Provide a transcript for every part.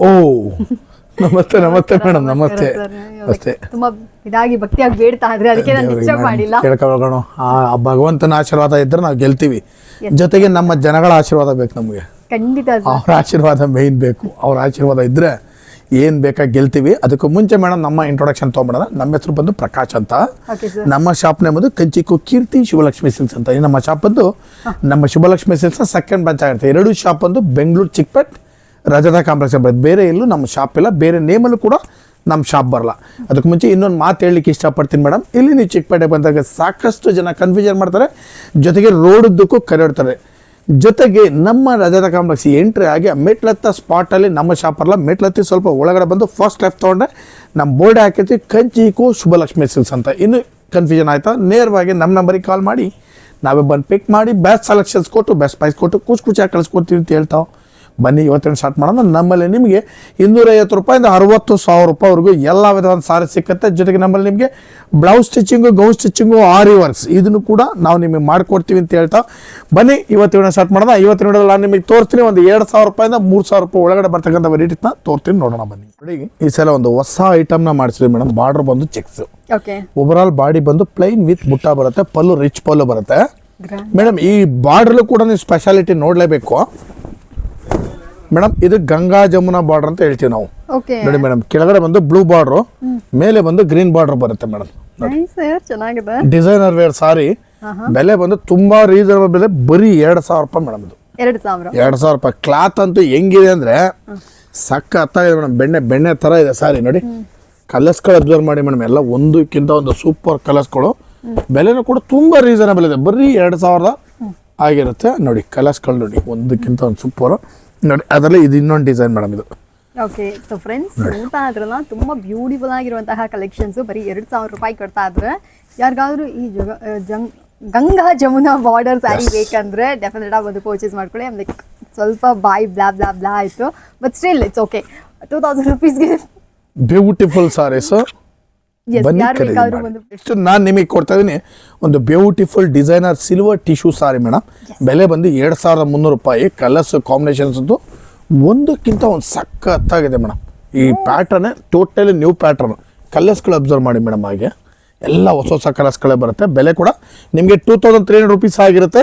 ಓ ನಮಸ್ತೆ ನಮಸ್ತೆ ಮೇಡಮ್ ನಮಸ್ತೆ. ನಮಸ್ತೆ ತುಂಬಾ ಇದಾಗಿ ಭಕ್ತಿಯಾಗಿ ಬೇಡ್ತಾ ಇದ್ರೆ ಅದಕ್ಕೆ ನಾನು ಡಿಸ್ಟರ್ಬ್ ಮಾಡಿಲ್ಲ. ಕೇಳ್ಕೊಳ್ಳೋಣ ಆ ಭಗವಂತನ ಆಶೀರ್ವಾದ ಇದ್ರೆ ನಾವು ಗೆಲ್ತೀವಿ. ಜೊತೆಗೆ ನಮ್ಮ ಜನಗಳ ಆಶೀರ್ವಾದ ಬೇಕು ನಮಗೆ. ಖಂಡಿತ ಅವ್ರ ಆಶೀರ್ವಾದ ಮೇಯ್ನ್ ಬೇಕು. ಅವ್ರ ಆಶೀರ್ವಾದ ಇದ್ರೆ ಏನು ಬೇಕಾ ಗೆಲ್ತೀವಿ. ಅದಕ್ಕೂ ಮುಂಚೆ ಮೇಡಮ್ ನಮ್ಮ ಇಂಟ್ರೊಡಕ್ಷನ್ ತೊಗೊಂಬಿಡೋಣ ನಮ್ಮ ಹೆಸರು ಬಂದು ಪ್ರಕಾಶ್ ಅಂತ. ನಮ್ಮ ಶಾಪ್ ಬಂದು ಕಂಚಿಕು ಕೀರ್ತಿ ಶಿವಲಕ್ಷ್ಮಿ ಸಿಲ್ಸ್ ಅಂತ. ಈ ನಮ್ಮ ಶಾಪ್ ಬಂದು ನಮ್ಮ ಶಿವಲಕ್ಷ್ಮಿ ಸಿಲ್ಸ್ ಸೆಕೆಂಡ್ ಬ್ರಾಂಚ್ ಆಗಿರುತ್ತೆ. ಎರಡು ಶಾಪ್ ಬಂದು ಬೆಂಗಳೂರು ಚಿಕ್ಕಪೇಟ್ ರಜತಾ ಕಾಂಪ್ಲೆಕ್ಸ್ ಬರುತ್ತೆ ಬೇರೆ ಎಲ್ಲೂ ನಮ್ಮ ಶಾಪ್ ಇಲ್ಲ. ಬೇರೆ ನೇಮಲ್ಲೂ ಕೂಡ ನಮ್ಮ ಶಾಪ್ ಬರಲ್ಲ. ಅದಕ್ಕೆ ಮುಂಚೆ ಇನ್ನೊಂದು ಮಾತು ಹೇಳಲಿಕ್ಕೆ ಇಷ್ಟಪಡ್ತೀನಿ ಮೇಡಮ್ ಇಲ್ಲಿ ನೀವು ಚಿಕ್ಕಪೇಟೆ ಬಂದಾಗ ಸಾಕಷ್ಟು ಜನ ಕನ್ಫ್ಯೂಷನ್ ಮಾಡ್ತಾರೆ. ಜೊತೆಗೆ ರೋಡುದ್ದಕ್ಕೂ ಕರೆಡ್ತಾರೆ. ಜೊತೆಗೆ ನಮ್ಮ ರಜಾದ ಕಾಂಪ್ಲೆಕ್ಸ್ ಎಂಟ್ರಿ ಆಗಿ ಮೆಟ್ಲತ್ತ ಸ್ಪಾಟಲ್ಲಿ ನಮ್ಮ ಶಾಪ್ ಅಲ್ಲ ಮೆಟ್ಲತ್ತಿ ಸ್ವಲ್ಪ ಒಳಗಡೆ ಬಂದು ಫಸ್ಟ್ ಲೆಫ್ಟ್ ತೊಗೊಂಡ್ರೆ ನಮ್ಮ ಬೋರ್ಡ್ ಹಾಕಿರ್ತೀವಿ. ಕಂಚಿಕು ಶುಭಲಕ್ಷ್ಮಿ ಸಿಲ್ಸ್ ಅಂತ. ಇನ್ನು ಕನ್ಫ್ಯೂಷನ್ ಆಯಿತಾ? ನೇರವಾಗಿ ನಮ್ಮ ನಂಬರಿಗೆ ಕಾಲ್ ಮಾಡಿ. ನಾವೇ ಬಂದು ಪಿಕ್ ಮಾಡಿ. ಬೆಸ್ಟ್ ಸೆಲೆಕ್ಷನ್ಸ್ ಕೊಟ್ಟು ಬೆಸ್ಟ್ ಪ್ರೈಸ್ ಕೊಟ್ಟು, ಕೂಚ್ ಕೂಚಾಗಿ ಕಳಿಸ್ಕೊಡ್ತೀವಿ ಅಂತ ಹೇಳ್ತಾವೆ ಬನ್ನಿ ಇವತ್ತಿನ ಸ್ಟಾರ್ಟ್ ಮಾಡೋಣ? ನಮ್ಮಲ್ಲಿ ನಿಮಗೆ ಇನ್ನೂರೈವತ್ತು ರೂಪಾಯಿಂದ ಅರವತ್ತು ಸಾವಿರ ರೂಪಾಯಿವರೆಗೂ ಎಲ್ಲ ವಿಧವಾದ ಸಾರಿ ಸಿಕ್ಕತ್ತೆ. ಜೊತೆಗೆ ನಮ್ಮಲ್ಲಿ ನಿಮಗೆ blouse stitching gown stitching aari works ಇದನ್ನು ಕೂಡ ನಾವು ನಿಮಗೆ ಮಾಡಿಕೊಡ್ತೀವಿ ಅಂತ ಹೇಳ್ತಾ ಬನ್ನಿ ಇವತ್ತಿನ ಸ್ಟಾರ್ಟ್ ಮಾಡೋಣ. ಇವತ್ತಿನ ವಿಡಿಯೋದಲ್ಲಿ ನಾನು ನಿಮಗೆ ತೋರಿಸ್ತೀನಿ ಒಂದು ಎರಡು ಸಾವಿರ ರೂಪಾಯಿಂದ ಮೂರು ಸಾವಿರ ರೂಪಾಯಿ ಒಳಗಡೆ ಬರ್ತಕ್ಕಂಥ ವೆರೈಟಿಸ್ನ ತೋರ್ತೀನಿ ನೋಡೋಣ ಬನ್ನಿ. ನೋಡಿ ಈ ಸಲ ಒಂದು ಹೊಸ ಐಟಮ್ನ ಮಾಡಿಸಿದ್ವಿ ಮೇಡಮ್ ಬಾರ್ಡರ್ ಬಂದು ಚೆಕ್ಸ್ ಓಕೆ ಆಲ್ ಬಾಡಿ ಬಂದು ಪ್ಲೈನ್ ವಿತ್ ಬುಟ್ಟ ಬರುತ್ತೆ ಪಲ್ಲು ರಿಚ್ ಪಲ್ಲು ಬರುತ್ತೆ. ಮೇಡಮ್ ಈ ಬಾರ್ಡ್ರಲ್ಲೂ ಕೂಡ ನೀವು ಸ್ಪೆಷಾಲಿಟಿ ನೋಡಲೇಬೇಕು. ಮೇಡಮ್ ಇದು ಗಂಗಾ ಜಮುನಾ ಬಾರ್ಡರ್ ಅಂತ ಹೇಳ್ತೀವಿ ನಾವು. ನೋಡಿ ಮೇಡಮ್ ಕೆಳಗಡೆ ಬಂದು ಬ್ಲೂ ಬಾರ್ಡರ್ ಮೇಲೆ ಬಂದು ಗ್ರೀನ್ ಬಾರ್ಡರ್ ಬರುತ್ತೆ ಮೇಡಮ್. ಡಿಸೈನರ್ ವೇರ್ ಸಾರಿ ಬೆಲೆ ಬಂದು ತುಂಬಾ ರೀಸನಬಲ್ ಬೆಲೆ ಬರೀ ಎರಡ್ ಸಾವಿರ ರೂಪಾಯಿ ಮೇಡಮ್ ಇದು. ಎರಡು ಸಾವಿರ. ರೂಪಾಯಿ. ಕ್ಲಾತ್ ಅಂತೂ ಹೆಂಗಿದೆ ಅಂದ್ರೆ ಸಖತ್ತಾಗಿದೆ ಮೇಡಮ್. ಬೆಣ್ಣೆ ಬೆಣ್ಣೆ ತರ ಇದೆ ಸಾರಿ ನೋಡಿ. ಕಲರ್ಸ್ಗಳು ಅಬ್ಸರ್ವ್ ಮಾಡಿ ಮೇಡಮ್ ಎಲ್ಲ ಒಂದಕ್ಕಿಂತ ಒಂದು ಸೂಪರ್ ಕಲರ್ಸ್ಗಳು ಬೆಲೆನೂ ಕೂಡ ತುಂಬಾ ರೀಸನಬಲ್ ಇದೆ. ಬರೀ ಎರಡ್ ಸಾವಿರದ ಆಗಿರುತ್ತೆ. ನೋಡಿ ಕಲರ್ಸ್ಗಳು ನೋಡಿ ಒಂದಕ್ಕಿಂತ ಒಂದು ಸೂಪರ್ ನೋಡಿ ಅದರಲ್ಲಿ ಇದು ಇನ್ನೊಂದು ಡಿಸೈನ್ ಮೇಡಮ್ ಇದು. ಓಕೆ ಸೊ ಫ್ರೆಂಡ್ಸ್ ನೋಡ್ತಾ ಇದ್ರಲ್ಲ ತುಂಬಾ ಬ್ಯೂಟಿಫುಲ್ ಆಗಿರುವಂತಹ ಕಲೆಕ್ಷನ್ಸ್ ಬರೀ ಎರಡು ಸಾವಿರ ರೂಪಾಯಿ ಕೊಡ್ತಾ ಇದ್ರೆ ಯಾರಿಗಾದ್ರೂ ಈ ಜಗ ಜಂಗ್ ಗಂಗಾ ಜಮುನಾ ಬಾರ್ಡರ್ ಸ್ಯಾರಿ ಬೇಕಂದ್ರೆ ಡೆಫಿನೆಟ್ ಆಗಿ ಒಂದು ಪರ್ಚೇಸ್ ಮಾಡ್ಕೊಳ್ಳಿ. ಲೈಕ್ ಸ್ವಲ್ಪ ಬಾಯ್ ಬ್ಲಾ ಬ್ಲಾ ಬ್ಲಾ ಆಯಿತು. But still it's okay two thousand ರುಪೀಸ್ಗೆ beautiful saris next ನಾನು ನಿಮಗೆ ಕೊಡ್ತಾ ಇದ್ದೀನಿ ಒಂದು beautiful designer silver tissue sari madam ಬೆಲೆ ಬಂದು ಎರಡು ಸಾವಿರದ ಮುನ್ನೂರು ರೂಪಾಯಿ ಕಲರ್ಸ್ ಕಾಂಬಿನೇಷನ್ಸ್ ಒಂದಕ್ಕಿಂತ ಒಂದು ಸಖತ್ತಾಗಿದೆ ಮೇಡಮ್ ಈ ಪ್ಯಾಟರ್ನ್ ಟೋಟಲಿ ನ್ಯೂ ಪ್ಯಾಟರ್ನ್ ಕಲರ್ಸ್ಗಳು ಅಬ್ಸರ್ವ್ ಮಾಡಿ ಮೇಡಮ್ ಹಾಗೆ. ಎಲ್ಲ ಹೊಸ ಹೊಸ ಕಲರ್ಸ್ಗಳೇ ಬರುತ್ತೆ. ಬೆಲೆ ಕೂಡ ನಿಮಗೆ two thousand three hundred rupees ಆಗಿರುತ್ತೆ.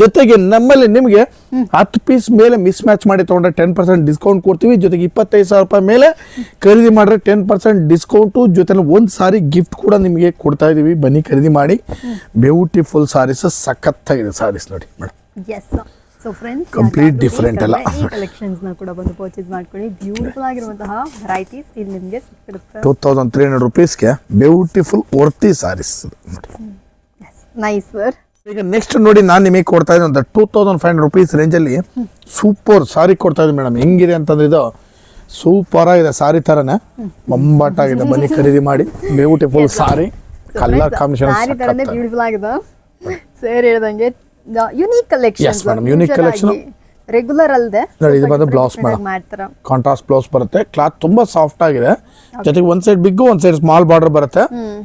ಜೊತೆಗೆ ನಮ್ಮಲ್ಲಿ ನಿಮಗೆ ಹತ್ತು ಪೀಸ್ ಮೇಲೆ ಮಿಸ್ ಮ್ಯಾಚ್ ಮಾಡಿ ತೊಗೊಂಡ್ರೆ ಟೆನ್ ಪರ್ಸೆಂಟ್ ಡಿಸ್ಕೌಂಟ್ ಕೊಡ್ತೀವಿ. ಜೊತೆಗೆ ಇಪ್ಪತ್ತೈದು ಸಾವಿರ ರೂಪಾಯಿ ಮೇಲೆ ಖರೀದಿ ಮಾಡಿದ್ರೆ ಟೆನ್ ಪರ್ಸೆಂಟ್ ಡಿಸ್ಕೌಂಟು ಜೊತೆ ಒಂದು ಸಾರಿ ಗಿಫ್ಟ್ ಕೂಡ ನಿಮಗೆ ಕೊಡ್ತಾ ಇದ್ದೀವಿ ಬನ್ನಿ ಖರೀದಿ ಮಾಡಿ. ಬ್ಯೂಟಿಫುಲ್ ಸಾರೀಸ್ ಸಖತ್ತಾಗಿದೆ ಸಾರೀಸ್ ನೋಡಿ madam so friends complete different ಅಲ್ಲ. ಈ ಕಲೆಕ್ಷನ್ಸ್ನ ಕೂಡ ಬಂದು ಪರ್ಚೇಸ್ ಮಾಡ್ಕೊಳ್ಳಿ. ಬ್ಯೂಟಿಫುಲ್ ಆಗಿರುವಂತಹ ವೆರೈಟೀಸ್ ಇಲ್ಲಿ ನಿಮಗೆ ಸಿಕ್ಕಿರುತ್ತೆ. Two thousand three hundred ರುಪೀಸ್ಗೆ beautiful worthy saris nice sir ಈಗ ನೆಕ್ಸ್ಟ್ ನೋಡಿ ನಾನು ನಿಮಗೆ ಕೊಡ್ತಾ ಇದ್ದೀನಿ ಅಂತ two thousand five hundred rupees ರೇಂಜಲ್ಲಿ ಸೂಪರ್ ಸಾರಿ ಕೊಡ್ತಾ ಇದ್ದೀನಿ ಮೇಡಮ್ ಹೆಂಗಿದೆ ಅಂತಂದ್ರೆ ಇದು ಸೂಪರ್ ಆಗಿದೆ ಸಾರಿ ಥರನೇ ಬಂಬಾಟಾಗಿದೆ. ಬನ್ನಿ ಖರೀದಿ ಮಾಡಿ. Beautiful sari colour combination sari ತರನೇ ಬ್ಯೂಟಿಫುಲ್ ಆಗಿದೆ. ಸರ್ ಹೇಳ್ದಂಗೆ unique collection yes madam unique collection regular ಅಲ್ಲದೆ ನೋಡಿ, ಇದು ಬಂದು ಬ್ಲೌಸ್ ಮೇಡಮ್ ಕಾಂಟ್ರಾಸ್ಟ್ ಬ್ಲೌಸ್ ಬರುತ್ತೆ. ಕ್ಲಾತ್ ತುಂಬಾ ಸಾಫ್ಟ್ ಆಗಿದೆ. ಜೊತೆಗೆ ಒಂದ್ ಸೈಡ್ ಬಿಗ್ ಒಂದ್ ಸೈಡ್ ಸ್ಮಾಲ್ ಬಾರ್ಡರ್ ಬರುತ್ತೆ.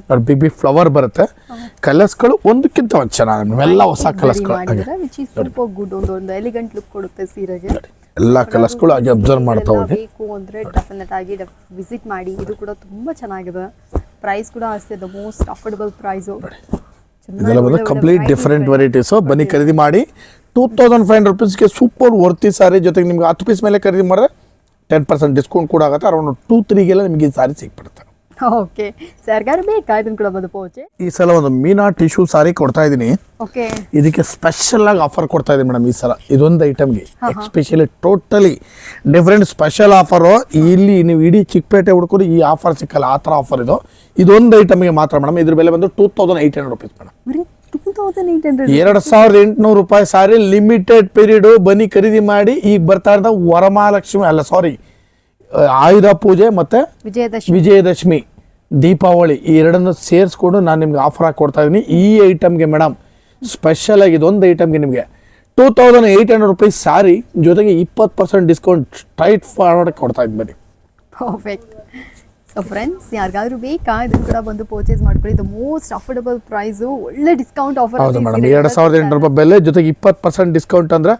ನೋಡಿ ಬಿಗ್ ಬಿಗ್ ಫ್ಲವರ್ ಬರುತ್ತೆ. ಕಲರ್ಸ್ಗಳು ಒಂದಕ್ಕಿಂತ ಒಂದು ಚೆನ್ನಾಗಿ ಎಲ್ಲ ಹೊಸ ಕಲರ್ಸ್ಗಳು ಗುಡ್ ಒಂದು ಒಂದು ಎಲಿಗೆಂಟ್ ಲುಕ್ ಕೊಡುತ್ತೆ ಸೀರೆಗೆ. ಎಲ್ಲ ಕಲರ್ಸ್ಗಳು ಹಾಗೆ ಅಬ್ಸರ್ವ್ ಮಾಡ್ತಾ ಹೋಗಿ. ಬೇಕು ಅಂದರೆ ಡೆಫಿನೆಟ್ ಆಗಿ ವಿಸಿಟ್ ಮಾಡಿ. ಇದು ಕೂಡ ತುಂಬಾ ಚೆನ್ನಾಗಿದೆ. ಪ್ರೈಸ್ ಕೂಡ ಅಷ್ಟೇ ದ ಮೋಸ್ಟ್ ಅಫೋರ್ಡಬಲ್ ಪ್ರೈಸು ಇದೆಲ್ಲ ಬಂದು ಕಂಪ್ಲೀಟ್ ಡಿಫ್ರೆಂಟ್ ವೆರೈಟೀಸು ಬನ್ನಿ ಖರೀದಿ ಮಾಡಿ. ಟೂ ತೌಸಂಡ್ ಫೈವ್ ಹಂಡ್ರೆಡ್ ರುಪೀಸ್ಗೆ ಸೂಪರ್ ವರ್ತಿ ಸಾರಿ ಜೊತೆಗೆ ನಿಮ್ಗೆ ಹತ್ತು ಪೀಸ್ ಮೇಲೆ ಖರೀದಿ ಮಾಡಿದ್ರೆ ಟೆನ್ ಪರ್ಸೆಂಟ್ ಡಿಸ್ಕೌಂಟ್ ಕೂಡ ಆಗುತ್ತೆ. ಅರೌಂಡ್ ಟೂ ತ್ರೀಗೆಲ್ಲ ನಿಮಗೆ ಈ ಸಾರಿ ಸಿಕ್ಬಿಡುತ್ತೆ ಓಕೆ ಸರ್ಗಾರು ಬೇಕಾ ಇದನ್ನ ಪೋಚೆ ಈ ಸಲ ಒಂದು ಮೀನಾ ಟಿಶ್ಯೂ ಸಾರಿ ಕೊಡ್ತಾ ಇದ್ದೀನಿ ಓಕೆ ಇದಕ್ಕೆ ಸ್ಪೆಷಲ್ ಆಗಿ ಆಫರ್ ಕೊಡ್ತಾ ಇದ್ದೀನಿ ಮೇಡಮ್ ಈ ಸಲ. ಇದೊಂದು ಐಟಮ್ಗೆ especially totally different special offer ಇಲ್ಲಿ ನೀವು ಇಡೀ ಚಿಕ್ಕಪೇಟೆ ಹುಡುಕೋದು ಈ ಆಫರ್ ಸಿಕ್ಕಲ್ಲ ಆ ಥರ ಆಫರ್ ಇದು. ಇದೊಂದು ಐಟಮ್ಗೆ ಮಾತ್ರ ಮೇಡಮ್ ಇದ್ರ ಬೆಲೆ ಬಂದು two thousand eight hundred rupees madam ಎರಡು ಸಾವಿರದ ಎಂಟುನೂರು ರೂಪಾಯಿ ಸಾರಿ ಲಿಮಿಟೆಡ್ ಪೀರಿಯಡ್ ಬನ್ನಿ ಖರೀದಿ ಮಾಡಿ ಈಗ ಬರ್ತಾ ಇರೋದು ವರಮಹಾಲಕ್ಷ್ಮಿ. ಅಲ್ಲ ಸಾರಿ ಆಯುಧ ಪೂಜೆ ಮತ್ತೆ ವಿಜಯದಶಮಿ. ವಿಜಯದಶಮಿ. ದೀಪಾವಳಿ ಈ ಎರಡನ್ನು ಸೇರಿಸ್ಕೊಂಡು ನಾನು ನಿಮ್ಗೆ ಆಫರ್ ಹಾಕಿ ಕೊಡ್ತಾ ಇದ್ದೀನಿ ಈ ಐಟಮ್ಗೆ ಮೇಡಮ್ ಸ್ಪೆಷಲ್ ಆಗಿ ಇದೊಂದು ಐಟಮ್ಗೆ ನಿಮಗೆ two thousand eight hundred rupees ಸಾರಿ ಜೊತೆಗೆ ಇಪ್ಪತ್ತು ಪರ್ಸೆಂಟ್ ಡಿಸ್ಕೌಂಟ್ ಸ್ಟ್ರೈಟ್ ಫಾರ್ವರ್ಡ್ ಕೊಡ್ತಾ ಇದ್ದೀನಿ ಬನ್ನಿ. ಪರ್ಫೆಕ್ಟ್ ಸೊ ಫ್ರೆಂಡ್ಸ್ ಯಾರಿಗಾದ್ರೂ ಬೇಕಾ ಇದನ್ನು ಕೂಡ ಬಂದು ಪರ್ಚೇಸ್ ಮಾಡ್ಕೊಳ್ಳಿ. ಇದು ಮೋಸ್ಟ್ ಅಫೋರ್ಡಬಲ್ ಪ್ರೈಸು ಒಳ್ಳೆ ಡಿಸ್ಕೌಂಟ್ ಆಫರ್ ಹೌದು ಮೇಡಮ್ ಎರಡು ಸಾವಿರದ ಎಂಟು ರೂಪಾಯಿ ಬೆಲೆ ಜೊತೆಗೆ ಇಪ್ಪತ್ತು ಪರ್ಸೆಂಟ್ ಡಿಸ್ಕೌಂಟ್ ಅಂದ್ರೆ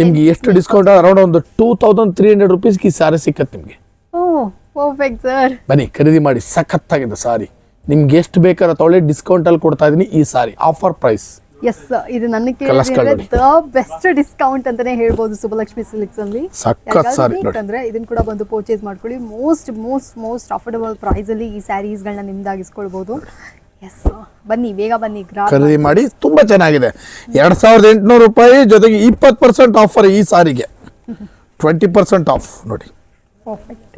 ನಿಮ್ಗೆ ಎಷ್ಟು ಡಿಸ್ಕೌಂಟ್ ಅರೌಂಡ್ ಒಂದು ಟೂ ತೌಸಂಡ್ ತ್ರೀ ಹಂಡ್ರೆಡ್ ರುಪೀಸ್ಗೆ ಈ ಸಾರಿ ಸಿಕ್ಕತ್ತೆ ನಿಮಗೆ. ಓ ಪರ್ಫೆಕ್ಟ್ ಸರ್ ಬನ್ನಿ ಖರೀದಿ ಮಾಡಿ ಸಖತ್ತಾಗಿದೆ ಸಾರಿ. ನಿಮ್ಗೆ ಎಷ್ಟು ಬೇಕಾದ್ರೆ ತೊಳೆ ಡಿಸ್ಕೌಂಟಲ್ಲಿ ಕೊಡ್ತಾ ಇದೀನಿ ಈ ಸಾರಿ. ಆಫರ್ ಪ್ರೈಸ್ ಎಸ್ ಇದು ನನ್ನ ಕೇಳಿದ್ರೆ ದ ಬೆಸ್ಟ್ ಡಿಸ್ಕೌಂಟ್ ಅಂತಾನೆ ಹೇಳ್ಬೋದು ಸುಬ್ಬಲಕ್ಷ್ಮಿ ಸಿಲ್ಕ್ಸ್ ಅಲ್ಲಿ. ಸಖತ್ ಸಾರಿ ನೋಡಿ. ಬೇಕಂದ್ರೆ ಇದನ್ನ ಕೂಡ ಬಂದು ಪರ್ಚೇಸ್ ಮಾಡ್ಕೊಳ್ಳಿ. Most most most affordable price ಅಲ್ಲಿ ಈ ಸ್ಯಾರೀಸ್ಗಳನ್ನ ನಿಮ್ದಾಗಿಸ್ಕೊಳ್ಬಹುದು ಎಸ್ ಬನ್ನಿ ಬೇಗ ಬನ್ನಿ ಖರೀದಿ ಮಾಡಿ ತುಂಬಾ ಚೆನ್ನಾಗಿದೆ. ಎರಡ್ ಸಾವಿರದ ಎಂಟುನೂರು ರೂಪಾಯಿ ಜೊತೆಗೆ ಇಪ್ಪತ್ತು ಪರ್ಸೆಂಟ್ ಆಫರ್ ಈ ಸಾರಿಗೆ. ಟ್ವೆಂಟಿ ಪರ್ಸೆಂಟ್ ಆಫ್ ನೋಡಿ. ಪರ್ಫೆಕ್ಟ್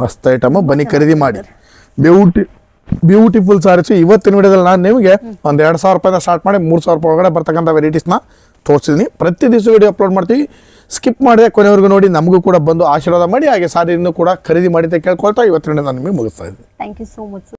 ಮಸ್ತ್ ಐಟಮ್ ಬನ್ನಿ ಖರೀದಿ ಮಾಡಿ. ಬ್ಯೂಟಿ ಬ್ಯೂಟಿಫುಲ್ ಸಾರೀಸ್ ಇವತ್ತಿನ ವಿಡಿಯೋದಲ್ಲಿ ನಾನು ನಿಮಗೆ ಒಂದು ಎರಡು ಸಾವಿರ ರೂಪಾಯಿಂದ ಸ್ಟಾರ್ಟ್ ಮಾಡಿ ಮೂರು ಸಾವಿರ ರೂಪಾಯಿ ಒಳಗಡೆ ಬರ್ತಕ್ಕಂಥ ವೆರೈಟೀಸ್ನ ತೋರಿಸಿದ್ದೀನಿ ಪ್ರತಿ ದಿವಸ ವಿಡಿಯೋ ಅಪ್ಲೋಡ್ ಮಾಡ್ತೀವಿ. ಸ್ಕಿಪ್ ಮಾಡಿದೆ ಕೊನೆವರೆಗೂ ನೋಡಿ ನಮಗೂ ಕೂಡ ಬಂದು ಆಶೀರ್ವಾದ ಮಾಡಿ ಹಾಗೆ ಸಾರಿನೂ ಕೂಡ ಖರೀದಿ ಮಾಡಿ ಅಂತ ಕೇಳ್ಕೊಳ್ತಾ ಇವತ್ತಿನ ನಾನು ನಿಮಗೆ ಮುಗಿಸ್ತಾ ಇದ್ದೀನಿ. Thank you so much